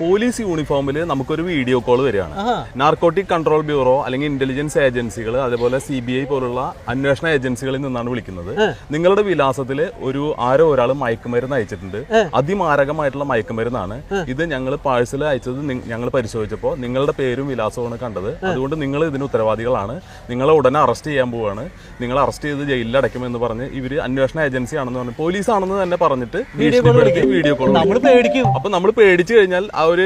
Police യൂണിഫോമിൽ നമുക്കൊരു video call വരികയാണ്. നാർക്കോട്ടിക് കൺട്രോൾ ബ്യൂറോ അല്ലെങ്കിൽ ഇന്റലിജൻസ് ഏജൻസികൾ അതേപോലെ സി ബി ഐ പോലുള്ള അന്വേഷണ ഏജൻസികളിൽ നിന്നാണ് വിളിക്കുന്നത്. നിങ്ങളുടെ വിലാസത്തിൽ ഒരു ആരോ ഒരാൾ മയക്കുമരുന്ന് അയച്ചിട്ടുണ്ട്. അതിമാരകമായിട്ടുള്ള മയക്കുമരുന്നാണ്. ഇത് ഞങ്ങൾ പാഴ്സൽ അയച്ചത് ഞങ്ങൾ പരിശോധിച്ചപ്പോൾ നിങ്ങളുടെ പേരും വിലാസവുമാണ് കണ്ടത്. അതുകൊണ്ട് നിങ്ങൾ ഇതിന് ഉത്തരവാദികളാണ്. നിങ്ങളെ ഉടനെ അറസ്റ്റ് ചെയ്യാൻ പോവാണ്. നിങ്ങൾ അറസ്റ്റ് ചെയ്ത് ജയിലിൽ അടയ്ക്കുമെന്ന് പറഞ്ഞ് ഇവർ അന്വേഷണ ഏജൻസി ആണെന്ന് പറഞ്ഞു പോലീസ് ആണെന്ന് തന്നെ പറഞ്ഞിട്ട് വീഡിയോ കോൾ പേടിക്കും. അപ്പൊ നമ്മൾ പേടിച്ചു കഴിഞ്ഞാൽ അവർ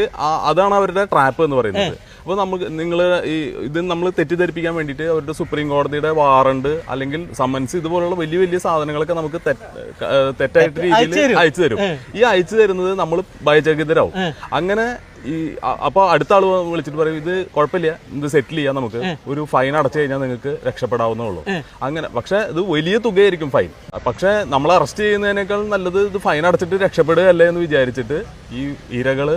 അതാണ് അവരുടെ ട്രാപ്പ് എന്ന് പറയുന്നത്. അപ്പൊ നമുക്ക് നിങ്ങൾ ഈ ഇത് നമ്മൾ തെറ്റിദ്ധരിപ്പിക്കാൻ വേണ്ടിട്ട് അവരുടെ സുപ്രീം കോടതിയുടെ വാറണ്ട് അല്ലെങ്കിൽ സമ്മൻസ് ഇതുപോലുള്ള വലിയ വലിയ സാധനങ്ങളൊക്കെ നമുക്ക് തെറ്റായിട്ട് രീതിയിൽ അയച്ചു തരും ഈ അയച്ചു തരുന്നത് നമ്മൾ ഭയചകിതരാവും അങ്ങനെ ഈ അപ്പൊ അടുത്ത ആൾ വിളിച്ചിട്ട് പറയും ഇത് കുഴപ്പമില്ല ഇത് സെറ്റിൽ ചെയ്യാം നമുക്ക്. ഒരു ഫൈൻ അടച്ചു കഴിഞ്ഞാൽ നിങ്ങൾക്ക് രക്ഷപ്പെടാവുന്നേ ഉള്ളൂ. അങ്ങനെ പക്ഷെ ഇത് വലിയ തുകയായിരിക്കും ഫൈൻ പക്ഷെ നമ്മൾ അറസ്റ്റ് ചെയ്യുന്നതിനേക്കാൾ നല്ലത് ഇത് ഫൈൻ അടച്ചിട്ട് രക്ഷപ്പെടുകയല്ലേ എന്ന് വിചാരിച്ചിട്ട് ഈ ഇരകൾ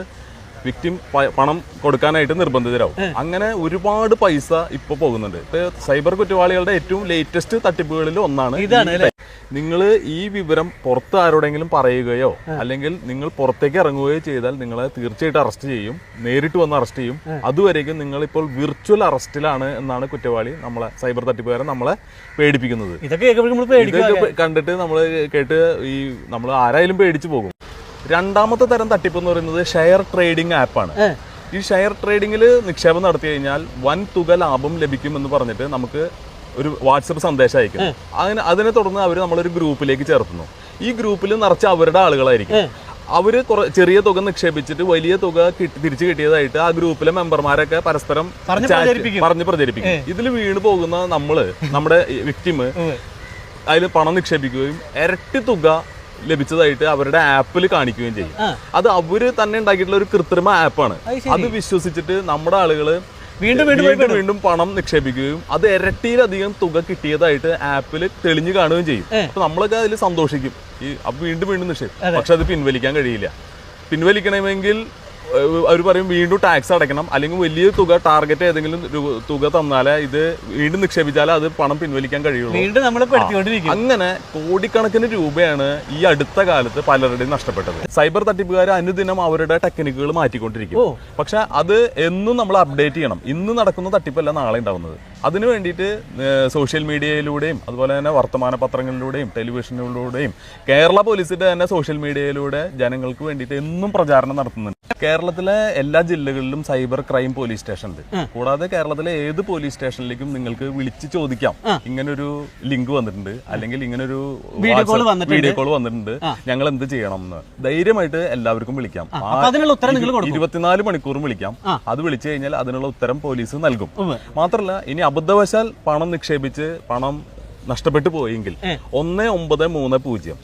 വിക്ടിം പണം കൊടുക്കാനായിട്ട് നിർബന്ധിതരാവും. അങ്ങനെ ഒരുപാട് പൈസ ഇപ്പൊ പോകുന്നുണ്ട്. ഇപ്പൊ സൈബർ കുറ്റവാളികളുടെ ഏറ്റവും ലേറ്റസ്റ്റ് തട്ടിപ്പുകളിൽ ഒന്നാണ് ഇതാണ് നിങ്ങൾ ഈ വിവരം പുറത്ത് ആരോടെങ്കിലും പറയുകയോ അല്ലെങ്കിൽ നിങ്ങൾ പുറത്തേക്ക് ഇറങ്ങുകയോ ചെയ്താൽ നിങ്ങളെ തീർച്ചയായിട്ടും അറസ്റ്റ് ചെയ്യും. നേരിട്ട് വന്ന് അറസ്റ്റ് ചെയ്യും. അതുവരേക്കും നിങ്ങൾ ഇപ്പോൾ വിർച്വൽ അറസ്റ്റിലാണ് എന്നാണ് കുറ്റവാളി നമ്മളെ സൈബർ തട്ടിപ്പുകാരൻ നമ്മളെ പേടിപ്പിക്കുന്നത്. ഇതൊക്കെ കണ്ടിട്ട് നമ്മൾ കേട്ട് ഈ നമ്മൾ ആരായാലും പേടിച്ചു പോകും. രണ്ടാമത്തെ തരം തട്ടിപ്പ് എന്ന് പറയുന്നത് ഷെയർ ട്രേഡിംഗ് ആപ്പാണ്. ഈ ഷെയർ ട്രേഡിംഗിൽ നിക്ഷേപം നടത്തി കഴിഞ്ഞാൽ വൻ തുക ലാഭം ലഭിക്കുമെന്ന് പറഞ്ഞിട്ട് നമുക്ക് ഒരു വാട്സപ്പ് സന്ദേശം അയക്കും അങ്ങനെ അതിനെ തുടർന്ന് അവർ നമ്മളൊരു ഗ്രൂപ്പിലേക്ക് ചേർത്തുന്നു. ഈ ഗ്രൂപ്പിൽ നിറച്ച് അവരുടെ ആളുകളായിരിക്കും. അവർ കുറെ ചെറിയ തുക നിക്ഷേപിച്ചിട്ട് വലിയ തുക തിരിച്ചു കിട്ടിയതായിട്ട് ആ ഗ്രൂപ്പിലെ മെമ്പർമാരൊക്കെ പരസ്പരം പറഞ്ഞു പ്രചരിപ്പിക്കും. പറഞ്ഞ് പ്രചരിപ്പിക്കും. ഇതിൽ വീണ് പോകുന്ന നമ്മൾ നമ്മുടെ വിക്ടിമ് അതിൽ പണം നിക്ഷേപിക്കുകയും ഇരട്ടി തുക ലഭിച്ചതായിട്ട് അവരുടെ ആപ്പിൽ കാണിക്കുകയും ചെയ്യും. അത് അവർ തന്നെ ഉണ്ടാക്കിയിട്ടുള്ള ഒരു കൃത്രിമ ആപ്പാണ്. അത് വിശ്വസിച്ചിട്ട് നമ്മുടെ ആളുകൾ വീണ്ടും വീണ്ടും വീണ്ടും പണം നിക്ഷേപിക്കുകയും അത് ഇരട്ടിയിലധികം തുക കിട്ടിയതായിട്ട് ആപ്പിൽ തെളിഞ്ഞു കാണുകയും ചെയ്യും. അപ്പൊ നമ്മളൊക്കെ അതിൽ സന്തോഷിക്കും. ഈ വീണ്ടും വീണ്ടും നിക്ഷേപിക്കും പക്ഷെ അത് പിൻവലിക്കാൻ കഴിയില്ല. പിൻവലിക്കണമെങ്കിൽ അവർ പറയും വീണ്ടും ടാക്സ് അടയ്ക്കണം. അല്ലെങ്കിൽ വലിയ തുക ടാർഗറ്റ് ഏതെങ്കിലും തുക തന്നാലേ ഇത് വീണ്ടും നിക്ഷേപിച്ചാലേ അത് പണം പിൻവലിക്കാൻ കഴിയുള്ളൂ. അങ്ങനെ കോടിക്കണക്കിന് രൂപയാണ് ഈ അടുത്ത കാലത്ത് പലരുടെയും നഷ്ടപ്പെട്ടത്. സൈബർ തട്ടിപ്പുകാർ അനുദിനം അവരുടെ ടെക്നിക്കുകൾ മാറ്റിക്കൊണ്ടിരിക്കും. പക്ഷെ അത് എന്നും നമ്മൾ അപ്ഡേറ്റ് ചെയ്യണം. ഇന്ന് നടക്കുന്ന തട്ടിപ്പല്ല നാളെ ഉണ്ടാവുന്നത്. അതിനു വേണ്ടിയിട്ട് സോഷ്യൽ മീഡിയയിലൂടെയും അതുപോലെ തന്നെ വർത്തമാന പത്രങ്ങളിലൂടെയും ടെലിവിഷനിലൂടെയും കേരള പോലീസിന്റെ തന്നെ സോഷ്യൽ മീഡിയയിലൂടെ ജനങ്ങൾക്ക് വേണ്ടിയിട്ട് എന്നും പ്രചാരണം നടത്തുന്നുണ്ട്. കേരളത്തിലെ എല്ലാ ജില്ലകളിലും സൈബർ ക്രൈം പോലീസ് സ്റ്റേഷൻ ഉണ്ട്. കൂടാതെ കേരളത്തിലെ ഏത് പോലീസ് സ്റ്റേഷനിലേക്കും നിങ്ങൾക്ക് വിളിച്ച് ചോദിക്കാം. ഇങ്ങനൊരു ലിങ്ക് വന്നിട്ടുണ്ട്. അല്ലെങ്കിൽ ഇങ്ങനൊരു. വീഡിയോ കോൾ വന്നിട്ടുണ്ട്. ഞങ്ങൾ എന്ത് ചെയ്യണം എന്ന് ധൈര്യമായിട്ട് എല്ലാവർക്കും വിളിക്കാം. ഇരുപത്തിനാല് മണിക്കൂറും വിളിക്കാം. അത് വിളിച്ചു കഴിഞ്ഞാൽ അതിനുള്ള ഉത്തരം പോലീസ് നൽകും. മാത്രമല്ല ഇനി അബദ്ധവശാൽ പണം നിക്ഷേപിച്ച് പണം നഷ്ടപ്പെട്ടു പോയെങ്കിൽ ഒന്ന് ഒമ്പത് മൂന്ന് പൂജ്യം.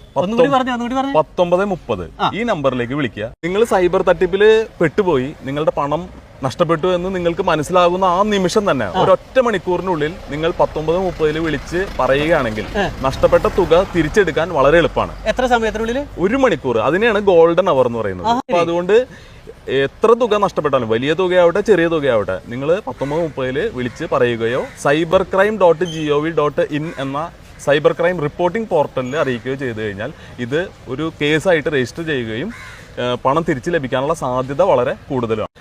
പത്തൊമ്പത് മുപ്പത്. ഈ നമ്പറിലേക്ക് വിളിക്കുക. നിങ്ങൾ സൈബർ തട്ടിപ്പിൽ പെട്ടുപോയി. നിങ്ങളുടെ പണം നഷ്ടപ്പെട്ടു എന്ന് നിങ്ങൾക്ക് മനസ്സിലാകുന്ന ആ നിമിഷം തന്നെ ഒരൊറ്റ മണിക്കൂറിനുള്ളിൽ നിങ്ങൾ പത്തൊമ്പത് മുപ്പതിൽ വിളിച്ച് പറയുകയാണെങ്കിൽ നഷ്ടപ്പെട്ട തുക തിരിച്ചെടുക്കാൻ വളരെ എളുപ്പമാണ്. എത്ര സമയത്തിനുള്ളിൽ ഒരു മണിക്കൂർ അതിനെയാണ് ഗോൾഡൻ അവർ എന്ന് പറയുന്നത്. അപ്പൊ അതുകൊണ്ട് എത്ര തുക നഷ്ടപ്പെട്ടാലും വലിയ തുകയാവട്ടെ ചെറിയ തുകയാവട്ടെ നിങ്ങൾ പത്തൊമ്പത് മുപ്പതിൽ വിളിച്ച് പറയുകയോ cyber crime dot G O V dot in എന്ന സൈബർ ക്രൈം റിപ്പോർട്ടിംഗ് പോർട്ടലിൽ അറിയിക്കുകയോ ചെയ്തു കഴിഞ്ഞാൽ ഇത് ഒരു കേസായിട്ട് രജിസ്റ്റർ ചെയ്യുകയും പണം തിരിച്ചു ലഭിക്കാനുള്ള സാധ്യത വളരെ കൂടുതലാണ്.